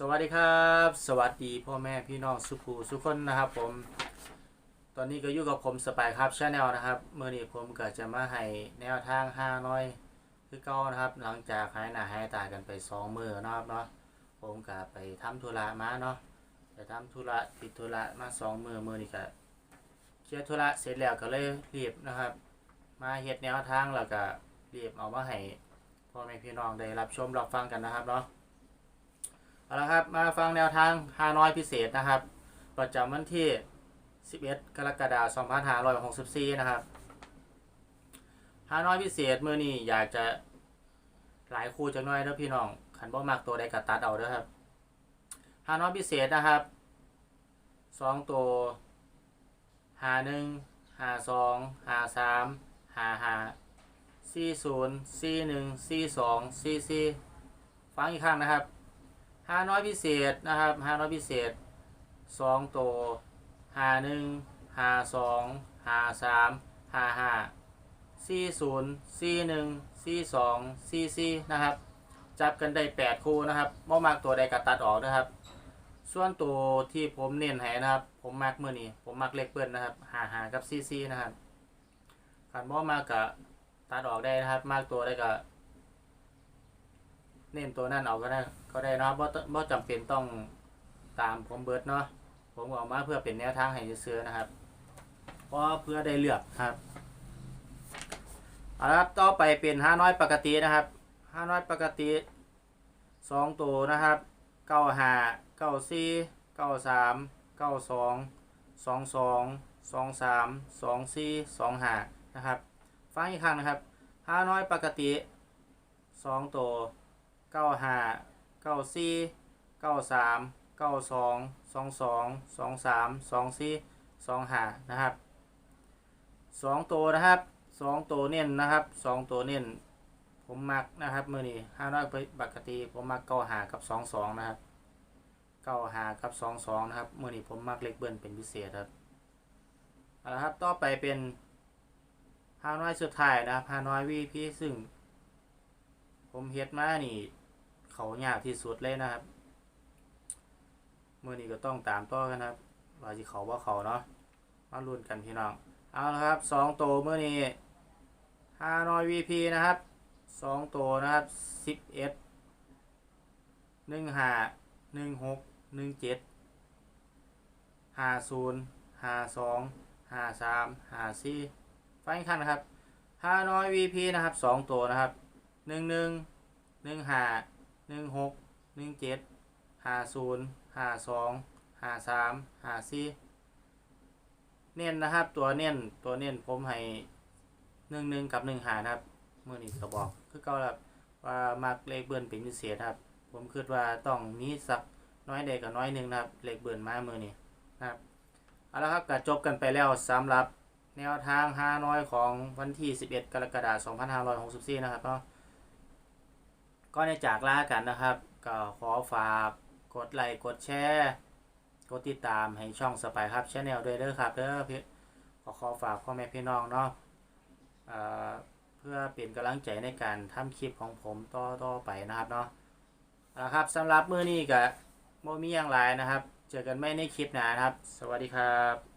สวัสดีครับ สวัสดีพ่อแม่พี่น้องสุภูสุคนนะครับผม ตอนนี้ก็อยู่กับผมสปายครับชาแนลนะครับเมื่อนี้ผมก็จะมาให้แนวทางห้าน้อย คือเก่านะครับ หลังจากหายหน้าหายตากันไปสองมือนะครับเนาะผมก็ไปทำธุระมาเนาะไปทำธุระติดธุระมาสองมือมือนี้ก็เคลียร์ธุระเสร็จแล้วก็เลยรีบนะครับ มาเฮ็ดแนวทางแล้วก็รีบเอามาให้พ่อแม่พี่น้องได้รับชมรับฟังกันนะครับเนาะ เอาละครับมาฟังแนวทางฮานอยพิเศษนะครับ ประจำวันที่ 11 กรกฎาคม2564 นะครับฮานอยพิเศษมื้อนี้อยากจะหลายคู่จังหน่อยเด้อพี่น้องขันบ่มักตัวใดก็ตัดเอาเด้อครับฮานอยพิเศษนะครับสองตัวหาหนึ่งหาสองหาสามหาหาสี่ศูนย์สี่หนึ่งสี่สองสี่สี่ฟังอีกครั้งนะครับ ห้าน้อยพิเศษนะครับห้าน้อยพิเศษสองตัวห้าหนึ่งห้าสองห้าสามห้าห้าสี่ศูนย์สี่หนึ่งสี่สองสี่สี่นะครับ จับกันได้แปดคู่นะครับบ่มักตัวใดก็ตัดออกนะครับ ส่วนตัวที่ผมเน้นให้นะครับ ผมมักเมื่อนี้ผมมักเล็กเปิ้ลนะครับหาหากับซี่ซี่นะครับขันบ่มากกะตัดออกได้นะครับ มากตัวได้ก็ เน้นตัวนั่นเอาก็ได้ก็ได้เนาะบ่บ่จำเป็นต้องตามผมเบิร์ดเนาะผมเอามาเพื่อเป็นแนวทางให้ซื้อนะครับเพราะเพื่อได้เลือกครับเอาละต่อไปเป็นห้าน้อยปกตินะครับห้าน้อยปกติสองตัวนะครับเก้าห้าเก้าสี่เก้าสามเก้าสองสองสองสองสามสองสี่สองห้านะครับฟังอีกครั้งนะครับห้าน้อยปกติสองตัว เก้าห้าเก้าสี่เก้าสามเก้าสองสองสองสองสามสองสี่สองห้านะครับสองตัวนะครับสองตัวเน้นนะครับสองตัวเน้นผมมักนะครับมือนี้ห้าร้อยปกติผมมักเก้าหากับสองสองนะครับเก้าหากับสองสองนะครับมือนี้ผมมักเล็กเบิ้ลเป็นพิเศษครับเอาละครับต่อไปเป็นห้าน้อยสุดท้ายนะครับห้าน้อยวีพีซึ่ง ผมเฮ็ดมานี่ เขายากที่สุดเลยนะครับเมื่อนี้ก็ต้องตามต่อกันนะครับว่าสิเขาว่าเขาเนาะมาลุ้นกันพี่น้องเอาละครับสองตัวเมื่อนี้ห้านอยวีพีนะครับสองตัวนะครับสิบเอ็ดหนึ่งห้าหนึ่งหกหนึ่งเจ็ดห้าศูนย์ห้าสองห้าสามห้าสี่ไฟังอีกครั้งนะครับห้านอยวีพีนะครับสองตัวนะครับหนึ่งหนึ่งหนึ่งห้า หนึ่งหกหนึ่งเจ็ดห้าศูนย์ห้าสองห้าสามห้าสี่เน้นนะครับ ตัวเน้นตัวเน้นผมให้หนึ่งหนึ่งกับหนึ่งหานะครับเมื่อนี้ก็บอกคือเก่าแล้วว่ามักเลขเบิ้ลเป็นพิเศษครับ ผมคิดว่าต้องมีสักน้อยใดกับน้อยหนึ่งนะครับ เลขเบิ้ลมาเมื่อนี้นะครับเอาละครับก็จบกันไปแล้วสำหรับแนวทางห้าน้อยของวันที่ 11 กรกฎาคม2564 นะครับเนาะ ก็ในจากลากันนะครับ ก็ขอฝากกดไลค์กดแชร์กดติดตามให้ช่องสไปครับชาแนลด้วยเด้อครับเด้อพี่ขอขอฝากพ่อแม่พี่น้องเนาะเเพื่อเป็นกำลังใจในการทำคลิปของผมต่อต่อไปนะครับเนาะนะครับสำหรับมื้อนี้ก็บ่มีอย่างไรนะครับ เจอกันไม่ในคลิปหน้านะครับ สวัสดีครับ